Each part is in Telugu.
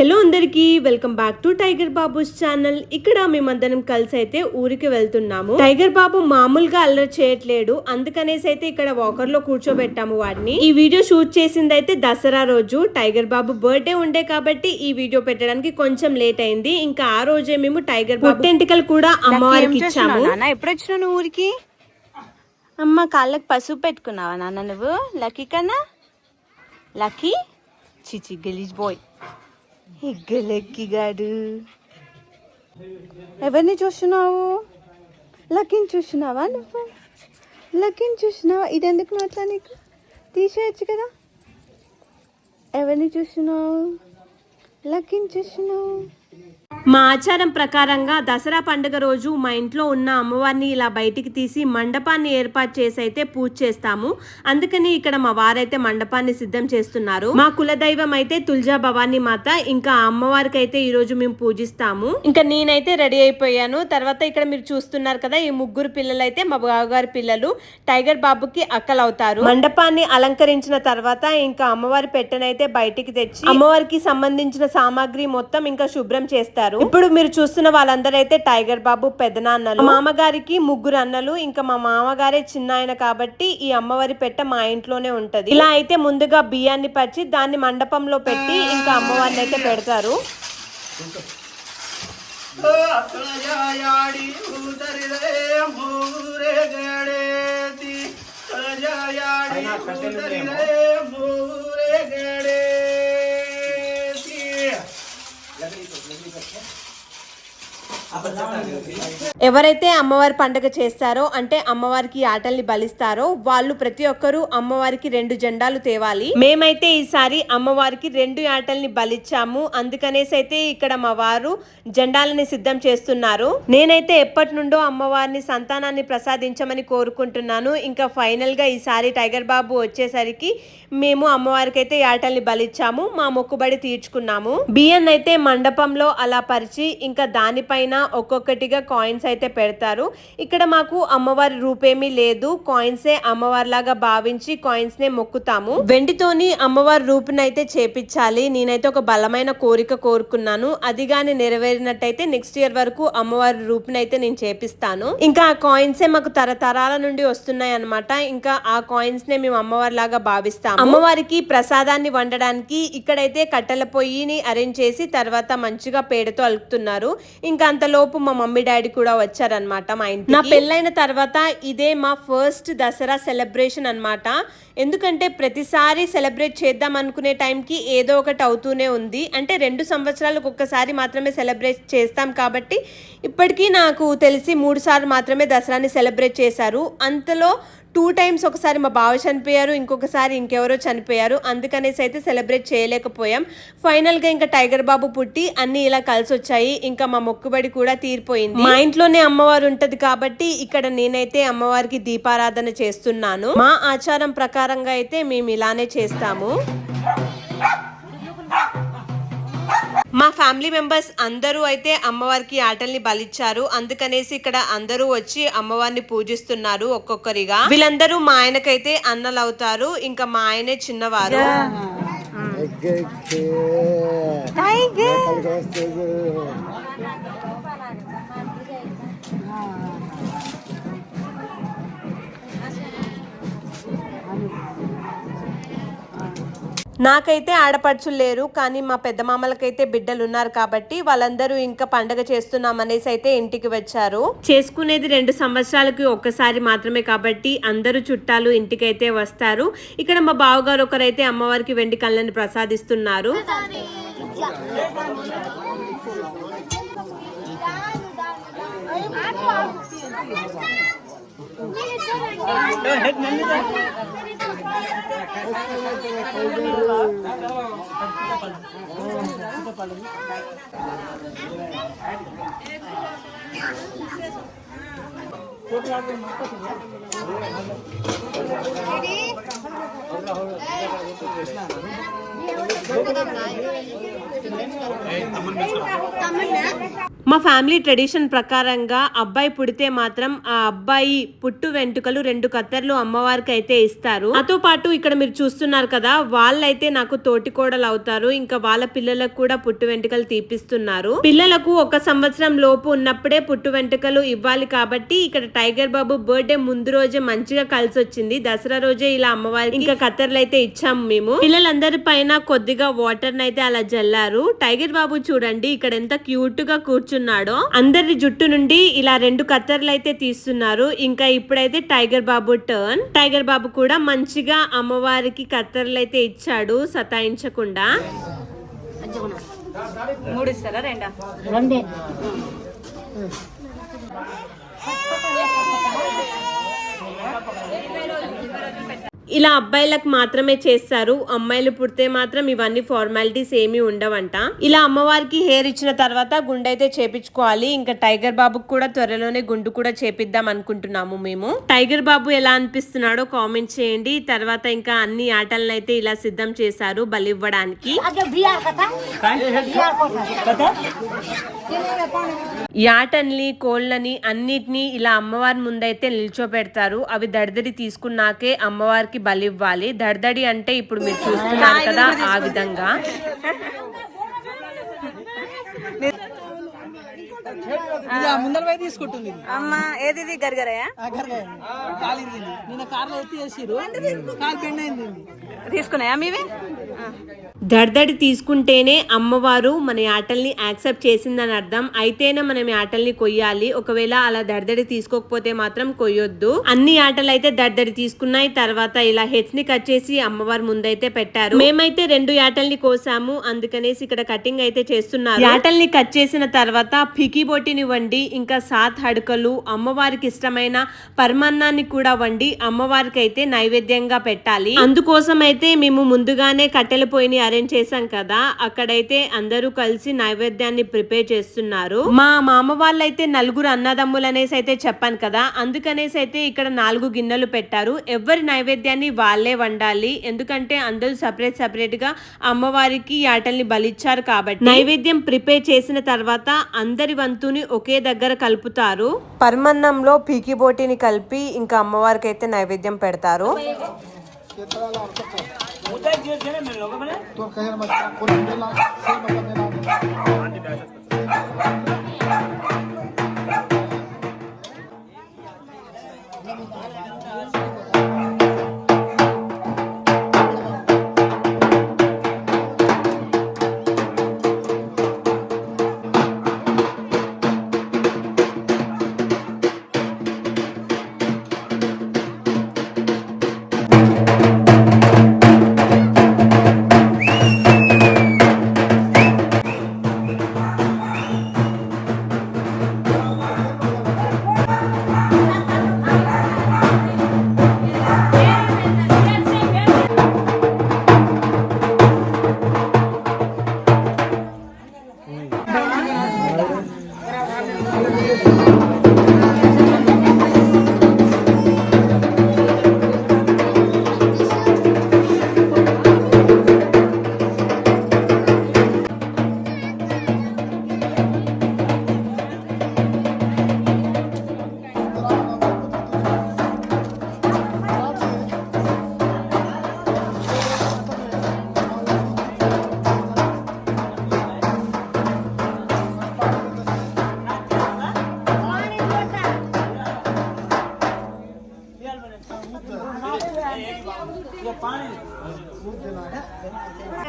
హలో అందరికి welcome back to Tiger Babu's channel ఇక్కడ మేమందరం కలిసి అయితే ఊరికి వెళ్తున్నాము. టైగర్ బాబు మామూలుగా అల్లరి చేయట్లేడు. అందుకనేసి అయితే ఇక్కడ వాకర్లో కూర్చోబెట్టాము వాడిని. ఈ వీడియో షూట్ చేసింది అయితే దసరా రోజు. టైగర్ బాబు బర్త్డే ఉండే కాబట్టి ఈ వీడియో పెట్టడానికి కొంచెం లేట్ అయింది. ఇంకా ఆ రోజే మేము టైగర్ బాబు టెంటికల్ కూడా అమ్మవారికి ఇచ్చాము. నాన్న? ఎప్పుడు వచ్చినావు నువ్వు ఊరికి? అమ్మ కాళ్ళకి పసుపు పెట్టుకున్నావా నాన్న నువ్వు? లక్కీ కన్నా? లక్కీ చిచి గలీజ్ బాయ్ ఎగ్గ లక్కీ గాడు. ఎవరిని చూస్తున్నావు? లక్కీని చూస్తున్నావా నువ్వు? లక్కీని చూస్తున్నావా? ఇది ఎందుకు నోట్లా నీకు? తీసేయచ్చు కదా. ఎవరిని చూస్తున్నావు? లక్కీని చూస్తున్నావు? మా ఆచారం ప్రకారంగా దసరా పండుగ రోజు మా ఇంట్లో ఉన్న అమ్మవారిని ఇలా బయటికి తీసి మండపాన్ని ఏర్పాటు చేసి అయితే పూజ చేస్తాము. అందుకని ఇక్కడ మా వారైతే మండపాన్ని సిద్ధం చేస్తున్నారు. మా కులదైవం అయితే తుల్జా భవానీ మాత ఇంకా అమ్మవారికి అయితే ఈ రోజు మేము పూజిస్తాము. ఇంకా నేనైతే రెడీ అయిపోయాను. తర్వాత ఇక్కడ మీరు చూస్తున్నారు కదా ఈ ముగ్గురు పిల్లలు అయితే మా బావగారి పిల్లలు టైగర్ బాబుకి అక్కలవుతారు. మండపాన్ని అలంకరించిన తర్వాత ఇంకా అమ్మవారి పెట్టెనైతే బయటికి తెచ్చి అమ్మవారికి సంబంధించిన సామాగ్రి మొత్తం ఇంకా శుభ్రం చేస్తారు. ఉంటారు ఇప్పుడు మీరు చూస్తున్న వాళ్ళందరైతే టైగర్ బాబు పెదనాన్నలు. మామగారికి ముగ్గురు అన్నలు ఇంకా మా మామగారే చిన్న ఆయన కాబట్టి ఈ అమ్మవారి పెట్ట మా ఇంట్లోనే ఉంటది. ఇలా అయితే ముందుగా బియ్యాన్ని పచ్చి దాన్ని మండపంలో పెట్టి ఇంకా అమ్మవారిని అయితే పెడతారు. మూరే ఎవరైతే అమ్మవారి పండుగ చేస్తారో అంటే అమ్మవారికి ఆటల్ని బలిస్తారో వాళ్ళు ప్రతి ఒక్కరూ అమ్మవారికి రెండు జెండాలు తేవాలి. మేమైతే ఈసారి అమ్మవారికి రెండు ఆటల్ని బలిచ్చాము. అందుకనేసి అయితే ఇక్కడ మా వారు జెండాలని సిద్ధం చేస్తున్నారు. నేనైతే ఎప్పటి నుండో అమ్మవారిని సంతానాన్ని ప్రసాదించమని కోరుకుంటున్నాను. ఇంకా ఫైనల్గా ఈసారి టైగర్ బాబు వచ్చేసరికి మేము అమ్మవారికి అయితే ఆటల్ని బలిచ్చాము. మా మొక్కుబడి తీర్చుకున్నాము. బియ్యం అయితే మండపంలో అలా పరిచి ఇంకా దానిపైన ఒక్కొక్కటిగా కాయిన్స్ అయితే పెడతారు. ఇక్కడ మాకు అమ్మవారి రూపేమీ లేదు. కాయిన్సే అమ్మవారి లాగా భావించి కాయిన్స్ నే మొక్కుతాము. వెండితోని అమ్మవారి రూపునైతే చేపించాలి. నేనైతే ఒక బలమైన కోరిక కోరుకున్నాను. అది గాని నెరవేరినట్టయితే నెక్స్ట్ ఇయర్ వరకు అమ్మవారి రూపునైతే అయితే నేను చేపిస్తాను. ఇంకా ఆ కాయిన్సే మాకు తరతరాల నుండి వస్తున్నాయి అన్నమాట ఇంకా ఆ కాయిన్స్ నే మేము అమ్మవారి లాగా భావిస్తాం అమ్మవారికి ప్రసాదాన్ని వండడానికి ఇక్కడైతే కట్టెల పొయ్యిని అరేంజ్ చేసి తర్వాత మంచిగా పేడతో అలుకుతున్నారు. ఇంకా అంతలోపు మా మమ్మీ డాడీ కూడా వచ్చారనమాట మా ఇంటి నా పెళ్ళైన తర్వాత ఇదే మా ఫస్ట్ దసరా సెలబ్రేషన్ అనమాట ఎందుకంటే ప్రతిసారి సెలబ్రేట్ చేద్దాం అనుకునే టైంకి ఏదో ఒకటి అవుతూనే ఉంది. అంటే రెండు సంవత్సరాలకు ఒక్కసారి మాత్రమే సెలబ్రేట్ చేస్తాం కాబట్టి ఇప్పటికీ నాకు తెలిసి మూడు సార్లు మాత్రమే దసరాని సెలబ్రేట్ చేశారు. అంతలో టూ టైమ్స్ ఒకసారి మా బావ చనిపోయారు ఇంకొకసారి ఇంకెవరో చనిపోయారు. అందుకనేసి అయితే సెలబ్రేట్ చేయలేకపోయాం. ఫైనల్గా ఇంకా టైగర్ బాబు పుట్టి అన్ని ఇలా కలిసి వచ్చాయి ఇంకా మా మొక్కుబడి కూడా తీరిపోయింది. మా ఇంట్లోనే అమ్మవారు ఉంటది కాబట్టి ఇక్కడ నేనైతే అమ్మవారికి దీపారాధన చేస్తున్నాను. మా ఆచారం ప్రకారంగా అయితే మేము ఇలానే చేస్తాము. మా ఫ్యామిలీ మెంబర్స్ అందరూ అయితే అమ్మవారికి ఆటల్ని బలిచ్చారు. అందుకనేసి ఇక్కడ అందరూ వచ్చి అమ్మవారిని పూజిస్తున్నారు ఒక్కొక్కరిగా. వీళ్ళందరూ మా ఆయనకైతే అన్నలు అవుతారు ఇంకా మా ఆయనే చిన్నవారు. నాకైతే ఆడపడుచులు లేరు కానీ మా పెద్ద మామలకైతే బిడ్డలు ఉన్నారు కాబట్టి వాళ్ళందరూ ఇంకా పండగ చేస్తున్నాం అనేసి అయితే ఇంటికి వచ్చారు. చేసుకునేది రెండు సంవత్సరాలకి ఒక్కసారి మాత్రమే కాబట్టి అందరూ చుట్టాలు ఇంటికైతే వస్తారు. ఇక్కడ మా బావగారు ఒకరైతే అమ్మవారికి వెండి కళ్ళని ప్రసాదిస్తున్నారు. తమ్ముడు తమ్ముడు మా ఫ్యామిలీ ట్రెడిషన్ ప్రకారంగా అబ్బాయి పుడితే మాత్రం ఆ అబ్బాయి పుట్టు వెంట్రుకలు రెండు కత్తెరలు అమ్మవారికి అయితే ఇస్తారు. నాతో పాటు ఇక్కడ మీరు చూస్తున్నారు కదా వాళ్ళైతే నాకు తోటికోడలు అవుతారు. ఇంకా వాళ్ళ పిల్లలకు కూడా పుట్టు వెంట్రుకలు తీపిస్తున్నారు. పిల్లలకు ఒక సంవత్సరం లోపు ఉన్నప్పుడే పుట్టు వెంట్రుకలు ఇవ్వాలి కాబట్టి ఇక్కడ టైగర్ బాబు బర్త్డే ముందు రోజే మంచిగా కలిసి వచ్చింది దసరా రోజే ఇలా అమ్మవారికి ఇంకా కత్తెరలు అయితే ఇచ్చాము మేము. పిల్లలందరి పైన కొద్దిగా వాటర్ అయితే అలా జల్లారు. టైగర్ బాబు చూడండి ఇక్కడ ఎంత క్యూట్గా కూర్చుని కూర్చున్నాడో అందరి జుట్టు నుండి ఇలా రెండు కత్తెరలు అయితే తీస్తున్నారు. ఇంకా ఇప్పుడైతే Tiger Babu turn Tiger Babu కూడా మంచిగా అమ్మవారికి కత్తెరలు అయితే ఇచ్చాడు సతాయించకుండా. మూడు ఇస్తారా? రెండా? ఇలా అబ్బాయిలకు మాత్రమే చేస్తారు అమ్మాయిలు పుడితే మాత్రం ఇవన్నీ ఫార్మాలిటీస్ ఏమీ ఉండవంట. ఇలా అమ్మవారికి హెయిర్ ఇచ్చిన తర్వాత గుండె అయితే చేపించుకోవాలి. ఇంకా టైగర్ బాబుకు కూడా త్వరలోనే గుండు కూడా చేపిద్దాం అనుకుంటున్నాము మేము. టైగర్ బాబు ఎలా అనిపిస్తున్నాడో కామెంట్ చేయండి. తర్వాత ఇంకా అన్ని ఆటలను అయితే ఇలా సిద్ధం చేశారు బలివ్వడానికి ఈ కోళ్ళని అన్నిటినీ ఇలా అమ్మవారి ముందైతే నిల్చోపెడతారు. అవి దడిదడి తీసుకున్నాకే అమ్మవారికి బలివ్వాలి. దడిదడి అంటే ఇప్పుడు మీరు చూస్తున్నారు కదా ఆ విధంగా. ముందర పోయి తీసుకుంటుంది. అమ్మ ఏది ఇది? గరగరయా? నిన్న కార్లో ఎత్తి చేసిరు కాలు బెండ్ అయింది. తీసుకున్నాయా మీవి? దడిదడి తీసుకుంటేనే అమ్మవారు మన ఆటల్ని యాక్సెప్ట్ చేసిందని అర్థం. అయితేనే మనం ఈ ఆటల్ని కొయ్యాలి. ఒకవేళ అలా దడిదడి తీసుకోకపోతే మాత్రం కొయ్యొద్దు. అన్ని ఆటలు అయితే దడిదడి తీసుకున్నాయి. తర్వాత ఇలా హెడ్స్ని కట్ చేసి అమ్మవారి ముందైతే పెట్టారు. మేమైతే రెండు ఆటల్ని కోసాము. అందుకనేసి ఇక్కడ కటింగ్ అయితే చేస్తున్నారు. ఆటల్ని కట్ చేసిన తర్వాత పికి బొట్టిని వండి ఇంకా సాత్ హడకలు అమ్మవారికి ఇష్టమైన పరమాన్నాన్ని కూడా వండి అమ్మవారికి అయితే నైవేద్యంగా పెట్టాలి. అందుకోసం అయితే మేము ముందుగానే కట్టెల పొయ్యిని అరేంజ్ చేశాం కదా అక్కడైతే అందరూ కలిసి నైవేద్యాన్ని ప్రిపేర్ చేస్తున్నారు. మా మామ వాళ్ళైతే నలుగురు అన్నదమ్ములు అనేసి అయితే చెప్పాను కదా అందుకనేసి అయితే ఇక్కడ నాలుగు గిన్నెలు పెట్టారు. ఎవరి నైవేద్యాన్ని వాళ్ళే వండాలి ఎందుకంటే అందరూ సపరేట్ సపరేట్గా అమ్మవారికి ఆటల్ని బలిచ్చారు కాబట్టి. నైవేద్యం ప్రిపేర్ చేసిన తర్వాత అందరి వంతు వంతుని ఒకే దగ్గర కలుపుతారు. పరమన్నంలో పీకి బోటిని కలిపి ఇంకా అమ్మవారికి అయితే నైవేద్యం పెడతారు.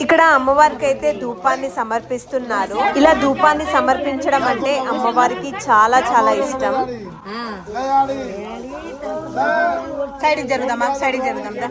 ఇక్కడ అమ్మవారికి అయితే ధూపాన్ని సమర్పిస్తున్నారు ఇలా ధూపాన్ని సమర్పించడం అంటే అమ్మవారికి చాలా చాలా ఇష్టం సైడ్కి జరుగుదాం రా.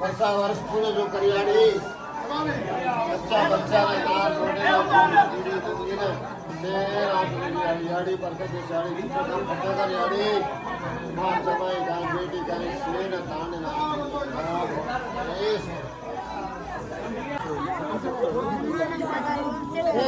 वर्षा वर्ष पूरे जो करियाड़ी बच्चा बच्चा ने कहा छोड़े याडी बरकत याडी फटकर याडी माँ जमाई गाय बेटी गाय स्नेह तान ना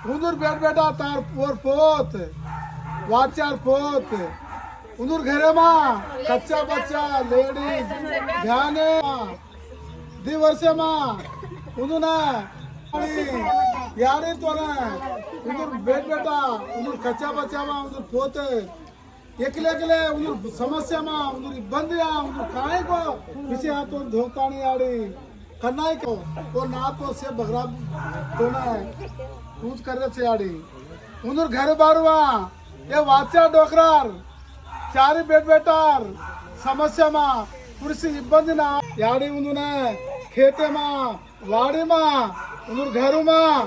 उंदूर बेट बेटा तार पोर पोत वाचार पोत। उंदूर घरे मा, कच्चा बच्चा लेडीज़ ध्याने दी वर्षे मा उंदूना यारी तो ना उंदूर बेट बेटा उंदूर कच्चा बच्चा मा उंदूर पोते। एकले एकले उन्हें समस्या मा उन्हें इब्बंदी आ उन्हें काहे को किसी हाथों धोकानी आड़ी। कन्नाई को वो ना तो से बगरा तो તું જ કરે છે આડી ઉંદર ઘરે બારવા. એ વાંચ્યા ડોકરાર. ચારી બેટ બેટાર. સમસ્યામાં કૃષિ ઇબ્బందిના યાડી ઉંદુને ખેતેમાં, વાડીમાં, ઉંદર ઘરમાં.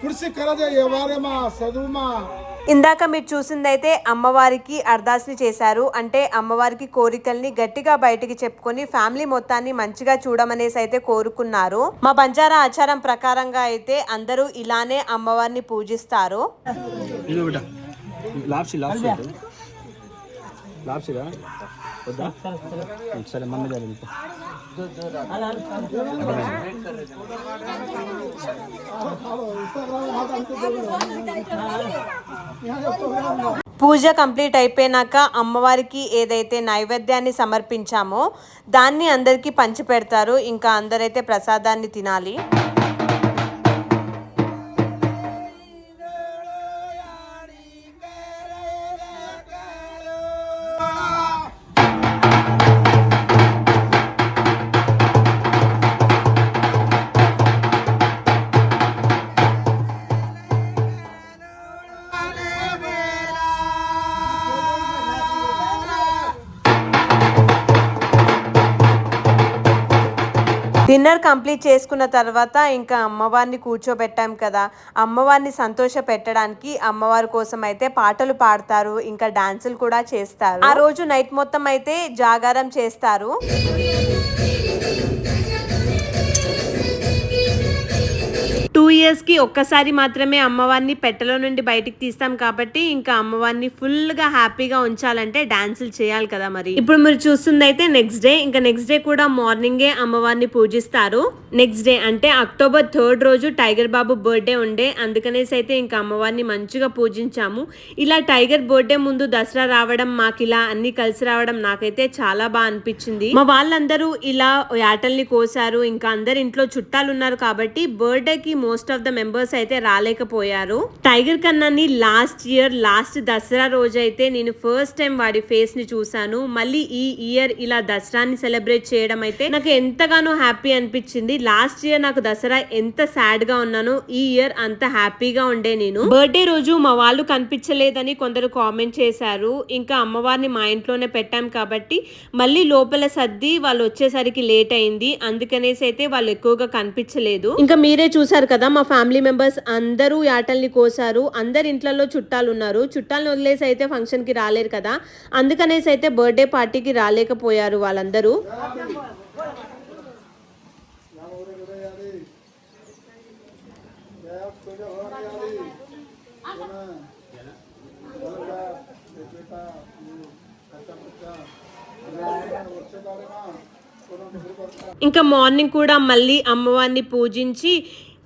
કૃષિ કરે છે વ્યવહારમાં, સદુમાં. ఇందాక మీరు చూసిందైతే అమ్మవారికి అర్దాస్ని చేశారు. అంటే అమ్మవారికి కోరికల్ని గట్టిగా బయటికి చెప్పుకొని ఫ్యామిలీ మొత్తాన్ని మంచిగా చూడమనేసి అయితే కోరుకున్నారు. మా బంజారా ఆచారం ప్రకారంగా అయితే అందరూ ఇలానే అమ్మవారిని పూజిస్తారు. వద్దా? సరే మమ్మీ దగ్గర ఇంకో పూజ కంప్లీట్ అయిపోయినాక అమ్మవారికి ఏదైతే నైవేద్యాన్ని సమర్పించామో దాన్ని అందరికీ పంచిపెడతారు. ఇంకా అందరైతే ప్రసాదాన్ని తినాలి. డిన్నర్ కంప్లీట్ చేసుకున్న తర్వాత ఇంకా అమ్మవారిని కూర్చోబెట్టాం కదా. అమ్మవారిని సంతోష పెట్టడానికి అమ్మవారి కోసం అయితే పాటలు పాడతారు ఇంకా డాన్సులు కూడా చేస్తారు. ఆ రోజు నైట్ మొత్తం అయితే జాగారం చేస్తారు. టూ ఇయర్స్కి ఒక్కసారి మాత్రమే అమ్మవారిని పెట్టెలో నుండి బయటికి తీస్తాం కాబట్టి ఇంకా అమ్మవారిని ఫుల్గా హ్యాపీగా ఉంచాలంటే డాన్సులు చేయాలి కదా మరి. ఇప్పుడు మీరు చూస్తుందైతే నెక్స్ట్ డే ఇంకా నెక్స్ట్ డే కూడా మార్నింగే అమ్మవారిని పూజిస్తారు. నెక్స్ట్ డే అంటే అక్టోబర్ థర్డ్ రోజు టైగర్ బాబు బర్త్డే ఉండే అందుకనేసి అయితే ఇంకా అమ్మవారిని మంచిగా పూజించాము. ఇలా టైగర్ బర్త్డే ముందు దసరా రావడం మాకు ఇలా అన్ని కలిసి రావడం నాకైతే చాలా బాగా అనిపించింది. మా వాళ్ళందరూ ఇలా యాటల్ని కోసారు ఇంకా అందరి ఇంట్లో చుట్టాలు ఉన్నారు కాబట్టి బర్త్డేకి మోస్ట్ ఆఫ్ ద మెంబర్స్ అయితే రాలేకపోయారు. టైగర్ కన్నాని లాస్ట్ ఇయర్ లాస్ట్ దసరా రోజు అయితే నేను ఫస్ట్ టైం వాడి ఫేస్ని చూసాను మళ్ళీ ఈ ఇయర్ ఇలా దసరాని సెలబ్రేట్ చేయడం అయితే నాకు ఎంతగానో హ్యాపీ అనిపించింది. లాస్ట్ ఇయర్ నాకు దసరా ఎంత సాడ్గా ఉన్నానో ఈ ఇయర్ అంత హ్యాపీగా ఉండే నేను. బర్త్డే రోజు మా వాళ్ళు కనిపించలేదని కొందరు కామెంట్ చేశారు. ఇంకా అమ్మవారిని మా ఇంట్లోనే పెట్టాం కాబట్టి మళ్ళీ లోపల సర్ది వాళ్ళు వచ్చేసరికి లేట్ అయింది. అందుకనేసి అయితే వాళ్ళు ఎక్కువగా కనిపించలేదు. ఇంకా మీరే చూసారు కదా కదా మా ఫ్యామిలీ మెంబర్స్ అందరూ యాటల్ని కోసారు. అందరి ఇంట్లలో చుట్టాలు ఉన్నారు. చుట్టాలను వదిలేసి అయితే ఫంక్షన్కి రాలేరు కదా. అందుకనేసి అయితే బర్త్డే పార్టీకి రాలేకపోయారు వాళ్ళందరూ. ఇంకా మార్నింగ్ కూడా మళ్ళీ అమ్మవారిని పూజించి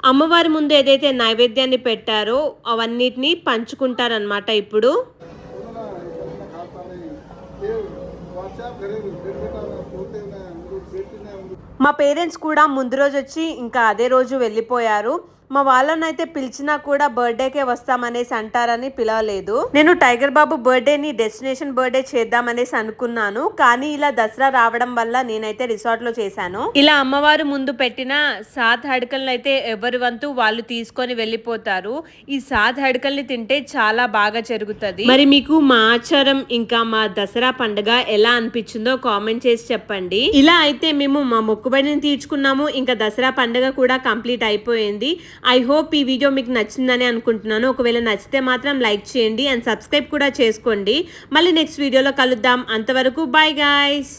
అమ్మవారి ముందు ఏదైతే నైవేద్యాన్ని పెట్టారో అవన్నిటిని పంచుకుంటారనమాట ఇప్పుడు. మా పేరెంట్స్ కూడా ముందు రోజు వచ్చి ఇంకా అదే రోజు వెళ్ళిపోయారు. మా వాళ్ళనైతే పిలిచినా కూడా బర్త్డేకే వస్తామనేసి అంటారని పిలవలేదు. నేను టైగర్ బాబు బర్త్డేని డెస్టినేషన్ బర్త్డే చేద్దామనేసి అనుకున్నాను. కానీ ఇలా దసరా రావడం వల్ల నేనైతే రిసార్ట్లో చేశాను. ఇలా అమ్మవారు ముందు పెట్టిన సాత్ హడకల్ని అయితే ఎవరి వంతు వాళ్ళు తీసుకొని వెళ్ళిపోతారు. ఈ సాత్ హడకల్ని తింటే చాలా బాగా జరుగుతుంది. మరి మీకు మా ఆచారం ఇంకా మా దసరా పండుగ ఎలా అనిపించిందో కామెంట్ చేసి చెప్పండి. ఇలా అయితే మేము మా మొక్కుబడిని తీర్చుకున్నాము. ఇంకా దసరా పండుగ కూడా కంప్లీట్ అయిపోయింది. ఐ హోప్ ఈ వీడియో మీకు నచ్చిందని అనుకుంటున్నాను. ఒకవేళ నచ్చితే మాత్రం లైక్ చేయండి అండ్ సబ్స్క్రైబ్ కూడా చేసుకోండి. మళ్ళీ నెక్స్ట్ వీడియోలో కలుద్దాం. అంతవరకు బాయ్ గాయస్